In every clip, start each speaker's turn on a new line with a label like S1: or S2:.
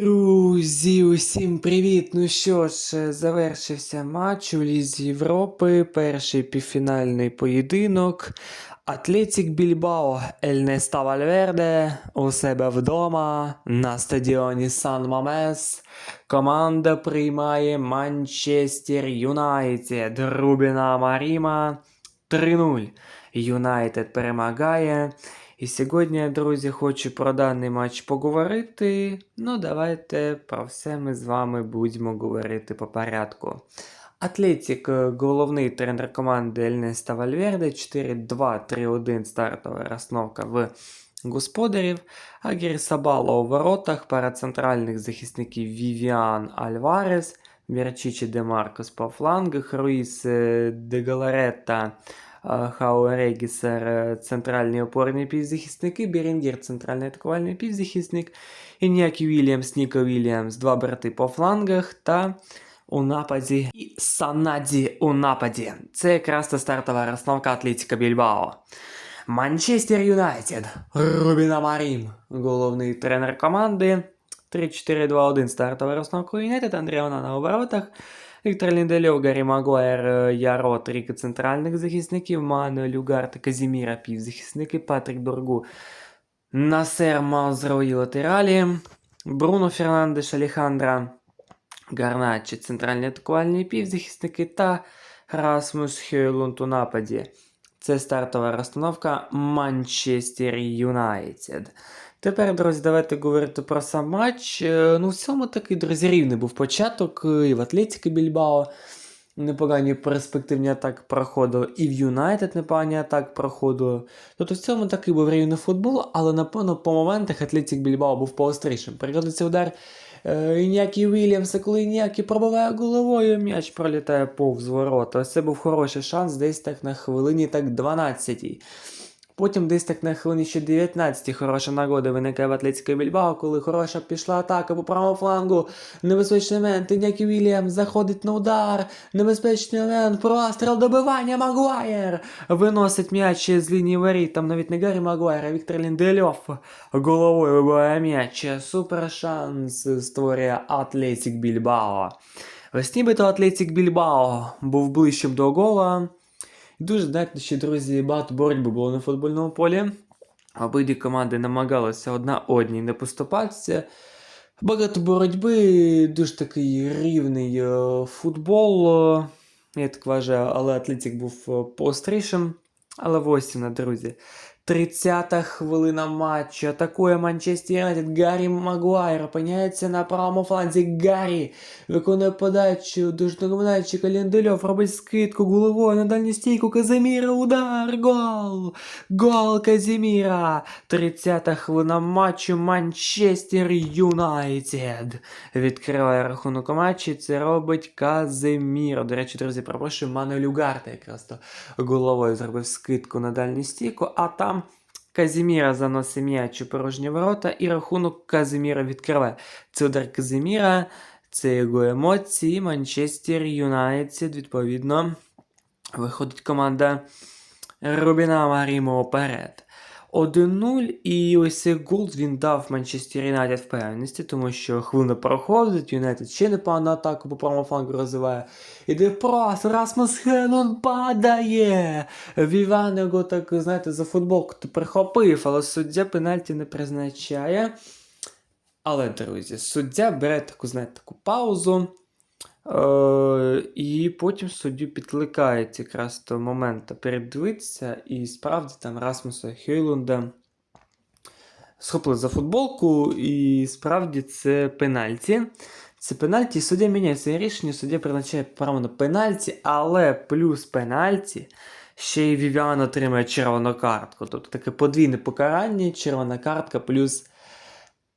S1: Друзі, усім привіт! Ну що ж, завершився матч у Лізі Європи. Перший півфінальний поєдинок. Атлетік Більбао Ельнеста Вальверде у себе вдома на стадіоні Сан Мамес. Команда приймає Манчестер Юнайтед. Рубіна Маріма 3-0. Юнайтед перемагає. І сьогодні, друзі, хочу про даний матч поговорити. Ну, давайте про все ми з вами будемо говорити по порядку. Атлетік, е, головний тренер команди Ельнеста Вальверде, 4-2-3-1 стартова розстановка в господарів. Агір Сабало у воротах, пара центральних захисників Вівіан Альварес, Вірчичі Де Маркос по флангах, Руїс е, Де Галаретта, е, Хау Регісер, центральні опорні півзахисники, Берінгер, центральний атакувальний півзахисник, Ініакі Вільямс, Ніко Вільямс, два брати по флангах та у нападі і Санаді у нападі. Це якраз та стартова розстановка Атлетіка Більбао. Манчестер Юнайтед. Рубіна Марім, головний тренер команди. 3-4-2-1 стартова розстановка Юнайтед, Андрій Онана у воротах. Віктор Ліндельов, Гаррі Магуайр, е, Яро, трійка центральних захисників, Мануель Люгард, Казіміра, півзахисники, Патрік Доргу, Насер Мазро і латералі, Бруно Фернандеш, Алехандра, Гарначі, центральні атакувальні півзахисники та Расмус Хейлунд у нападі. Це стартова розстановка Манчестер Юнайтед. Тепер, друзі, давайте говорити про сам матч. Е, Ну, в цьому такий, друзі, рівний був початок е, і в Атлетіки Більбао. Непогані перспективні атаки проходили, і в Юнайтед непогані атаки проходили. Тобто в цьому такий був рівний футбол, але напевно по моментах Атлетік Більбао був поострішим. Пригодиться удар е, Інякі Вільямса, коли Інякі пробиває головою, м'яч пролітає повз ворота. Це був хороший шанс, десь так на хвилині так 12-й. Потім десь так на хвилині ще 19 хороша нагода виникає в Атлетській Більбао, коли хороша пішла атака по правому флангу. Небезпечний момент, Інякі Вільямс заходить на удар. Небезпечний момент, простріл добивання Магуайр. Виносить м'яч з лінії воріт. Там навіть не Гаррі Магуайр, а Віктор Ліндельов головою вибиває м'яч. Супер шанс створює Атлетік Більбао. Ось нібито Атлетік Більбао був ближчим до гола. І дуже ще, друзі, багато боротьби було на футбольному полі. Обидві команди намагалися одна одній не поступатися. Багато боротьби, дуже такий рівний е, футбол. Я так вважаю, але Атлетик був е, поострішим. Але ось вона, друзі. 30-та хвилина матчу. Атакує Манчестер Юнайтед. Гаррі Магуайр опиняється на правому фланзі. Гаррі виконує подачу. Дуже напоминаючи Каліндельов. Робить скидку головою на дальню стійку. Казиміра. Удар. Гол. Гол Казіміра. 30-та хвилина матчу. Манчестер Юнайтед. Відкриває рахунок у матчі. Це робить Казиміро. До речі, друзі, пропрошую Мануель Угарта якраз то головою зробив скидку на дальню стійку, а там Казіміра заносить м'яч у порожні ворота, і рахунок Казіміра відкриває. Це удар Казіміра, це його емоції. Манчестер Юнайтед, відповідно, виходить команда Рубіна Марімо вперед. 1-0, і ось цей гол він дав Манчестер Юнайтед впевненості, тому що хвилина проходить, Юнайтед ще непогану атаку по правому флангу розвиває. Іде прос, Расмус Хелон падає. Віван його так, знаєте, за футболку прихопив, але суддя пенальті не призначає. Але, друзі, суддя бере таку, знаєте, таку паузу. Е, і потім суддю підкликають якраз того моменту передивитися, і справді там Расмуса Хейлунда схопили за футболку, і справді це пенальті. Це пенальті, суддя міняє своє рішення, суддя призначає право на пенальті, але плюс пенальті ще й Вівіан отримає червону картку. Тобто таке подвійне покарання, червона картка плюс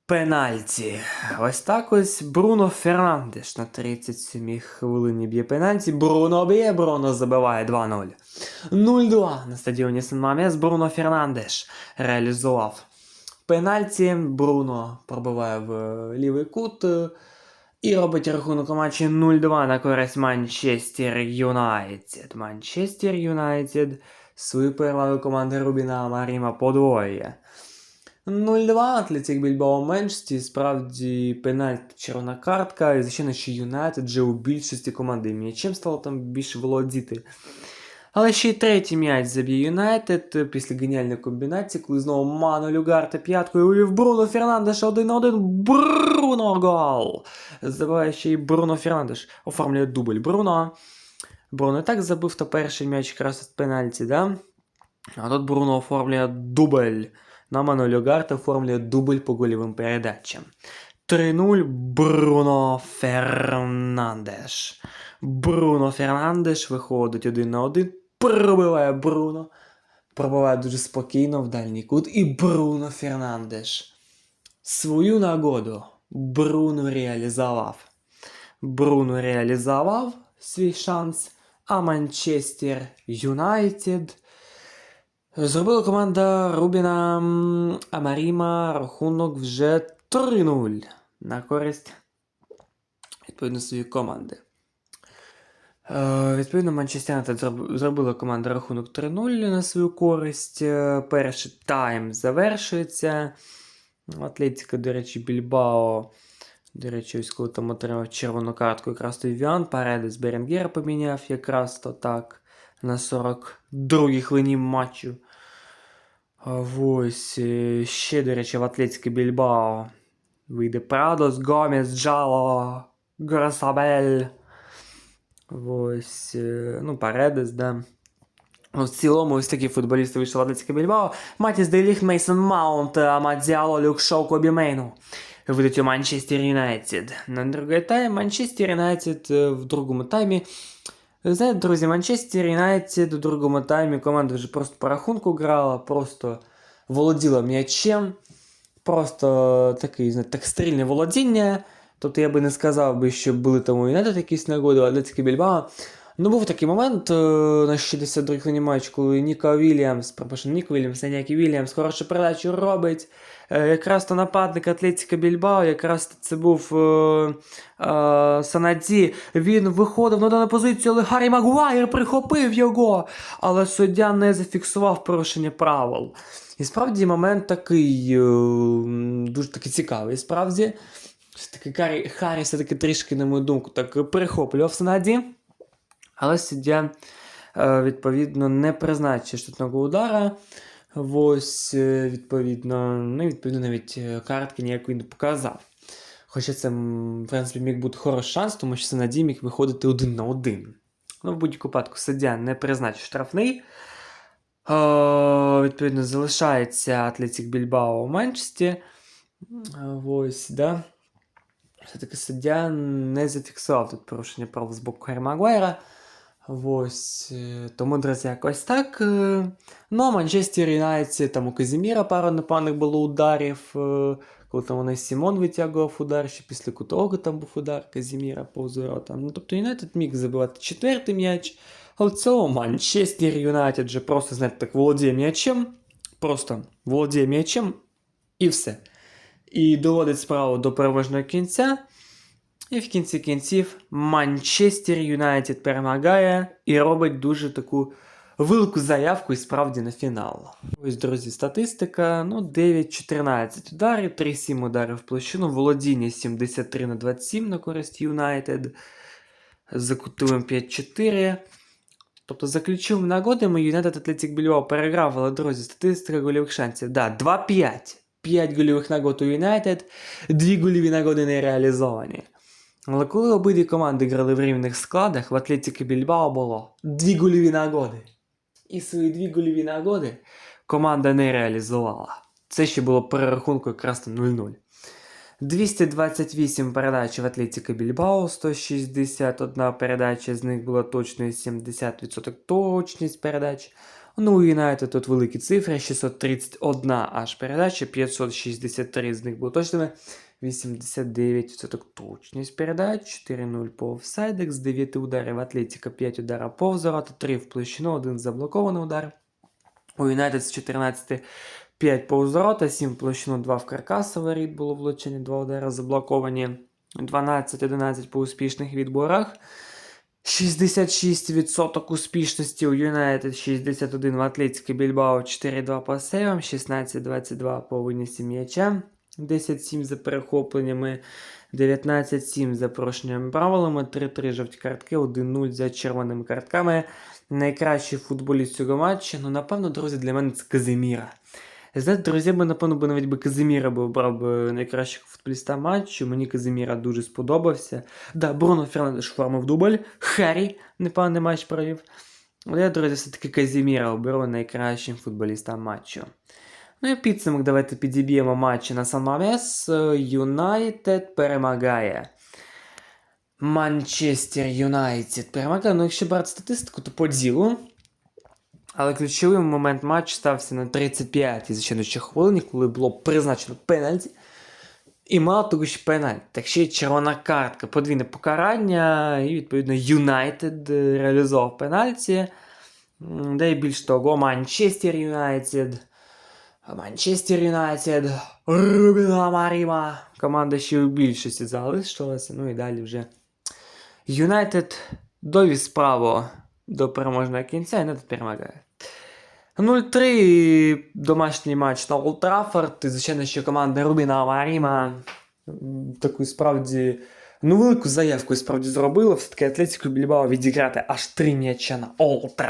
S1: пенальті. Ось так ось Бруно Фернандеш на 37 хвилині б'є пенальті. Бруно б'є, Бруно забиває 2-0. 0-2 на стадіоні Сан Мамес Бруно Фернандеш реалізував. Пенальті Бруно пробиває в е, лівий кут. е, І робить рахунок у матчі 0-2 на користь Манчестер Юнайтед. Манчестер Юнайтед свою перевагу команди Рубіна Маріма подвоює. 0-2 Атлетік Більбао меншості, справді пенальті червона картка, і звичайно, що Юнайтед вже у більшості команди м'ячем стало там більше володіти. Але ще й третій м'яч заб'є Юнайтед після геніальної комбінації, коли знову Ману Люгарта п'яткою вивів Бруно Фернандеш один на один. Бруно гол! Забиває ще й Бруно Фернандеш. Оформлює дубль Бруно. Бруно і так забив то перший м'яч якраз від пенальті, да? А тут Бруно оформлює дубль. На Ману Люгарта оформлює дубль по гольовим передачам. 3-0 Бруно Фернандеш. Бруно Фернандеш виходить один на один, пробиває Бруно. Пробиває дуже спокійно в дальній кут. І Бруно Фернандеш. Свою нагоду Бруно реалізував. Бруно реалізував свій шанс, а Манчестер Юнайтед зробила команда Рубіна Амаріма рахунок вже 3-0 на користь відповідно своєї команди. Е, Відповідно, Манчестер зробила команда рахунок 3-0 на свою користь. Е, Перший тайм завершується. Атлетика, до речі, Більбао. До речі, ось коли там отримав червону картку, якраз то Віан Паредес Беренгера поміняв якраз то так на 42-й хвилині матчу. Ось е, ще, до речі, в Атлетиці Більбао вийде Прадос, Гомес, Джало, Грасабель. Ось, е, ну, Паредес, да. В цілому ось такі футболісти вийшли в Атлетико Більбао. Матіс Деліхт, Мейсон Маунт, Амадзіало, Люк Шоу, Кобі Мейну. Выйдут у Манчестер Юнайтед. На другой тайм Манчестер Юнайтед е, в другому таймі. Ви знаєте, друзі, Манчестер Юнайтед у другому таймі команда вже просто по рахунку грала, просто володіла м'ячем. Просто такий, знаєте, так стрільне володіння. Тобто я би не сказав би, що були там у Юнайтед якісь нагоди, але це Більбао. Ну, був такий момент е, на 62-й хвилині матчу, коли Ніко Вільямс, пропишу, Ніко Вільямс, а ніякий Вільямс, хорошу передачу робить. Е, якраз то нападник Атлетіка Більбао, якраз це був е, е, Санаді. Він виходив на дану позицію, але Гаррі Магуайр прихопив його. Але суддя не зафіксував порушення правил. І справді момент такий е, дуже такий цікавий. Справді, все-таки Гаррі, все-таки трішки, на мою думку, так перехоплював Санаді. Але суддя, е, відповідно, не призначив штатного удара. Ось, е, відповідно, ну, і, відповідно, навіть е, картки ніякої не показав. Хоча це, в принципі, міг бути хороший шанс, тому що Санаді міг виходити один на один. Ну, в будь-якому випадку суддя не призначив штрафний. Е, відповідно, залишається Атлетік Більбао у Манчесті. Е, Ось, да. Все-таки суддя не зафіксував тут порушення прав з боку Харі Магуайра. Ось. е, Тому, друзі, якось так. е. Ну, а Манчестер Юнайтед, там у Казіміра пару непоганих було ударів. е, Коли там вони Сімон витягував удар, ще після кутового там був удар Казіміра повз воротам. Ну, тобто Юнайтед міг забивати четвертий м'яч. Але в цілому Манчестер Юнайтед вже просто, знаєте, так володіє м'ячем. Просто володіє м'ячем і все. І доводить справу до переможного кінця. І в кінці кінців Манчестер Юнайтед перемагає і робить дуже таку велику заявку і справді на фінал. Ось, друзі, статистика. Ну, 9-14 ударів, 3-7 ударів в площину, володіння 73 на 27 на користь Юнайтед. За кутовим 5-4. Тобто за ключовими нагодами Юнайтед Атлетик Більбао переграв, але, друзі, статистика гольових шансів. Да, 2-5. 5 гольових нагод у Юнайтед, 2 гольові нагоди не реалізовані. Але коли обидві команди грали в рівних складах, в Атлетіки Більбао було 2 гольові нагоди. І свої 2 гольові нагоди команда не реалізувала. Це ще було при рахунку якраз на 0-0. 228 передач в Атлетіка Більбао, 161 передача, з них була точною 70% точність передач. Ну, у Юнайтед тут великі цифри, 631 аж передача, 563 з них було точними, 89% точність передач, 4-0 по офсайдах, з 9 ударів Атлетіка 5 ударів повз ворота, 3 в площину, 1 заблокований удар. У Юнайтед з 14 5 повз ворота, 7 в площину, 2 в каркасовий рід було влучені, 2 удари заблоковані, 12-11 по успішних відборах. 66% успішності у Юнайтед, 61 в Атлетико Більбао, 4-2 по сейвам, 16-22 по винесі м'яча, 10-7 за перехопленнями, 19-7 за порушенням правилами, 3-3 жовті картки, 1-0 за червоними картками. Найкращий футболіст цього матчу, ну, напевно, друзі, для мене це Казиміра. Знаєте, друзі, би, напевно, би навіть би Казиміра би обрав би найкращого футболіста матчу. Мені Казиміра дуже сподобався. Да, Бруно Фернандеш оформив дубль. Харрі непоганий матч провів. Але я, друзі, все-таки Казіміра оберу найкращим футболістом матчу. Ну і підсумок давайте підіб'ємо матчі на Сан Мамес. Юнайтед перемагає. Манчестер Юнайтед перемагає. Ну, якщо брати статистику, то по ділу. Але ключовий момент матчу стався на 35-й зачинуючій хвилині, коли було призначено пенальті. І мало того, що пенальті, так ще й червона картка, подвійне покарання, і відповідно Юнайтед е, реалізував пенальті. Де більш того, Манчестер Юнайтед. Манчестер Юнайтед. Рубіна Маріма. Команда ще у більшості залишилася. Ну і далі вже. Юнайтед довів справу до переможного кінця і не перемагає. 0-3 домашній матч на Олд Траффорд. І, звичайно, що команда Рубіна Маріма таку справді ну, велику заявку справді зробила. Все-таки Атлетику Більбао відіграти аж три м'яча на Олд.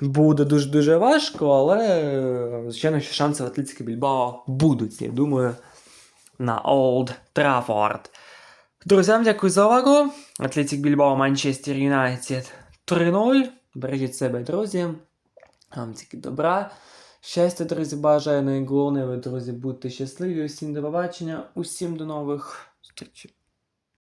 S1: Буде дуже-дуже важко, але звичайно, що шанси в Атлетико Більбао будуть, я думаю, на Олд Траффорд. Друзям, дякую за увагу. Атлетик Більбао, Манчестер Юнайтед 3-0. Бережіть себе, друзі. Вам тільки добра. Щастя, друзі, бажаю найголовніше, ви, друзі, будьте щасливі. Усім до побачення, усім до нових зустрічей.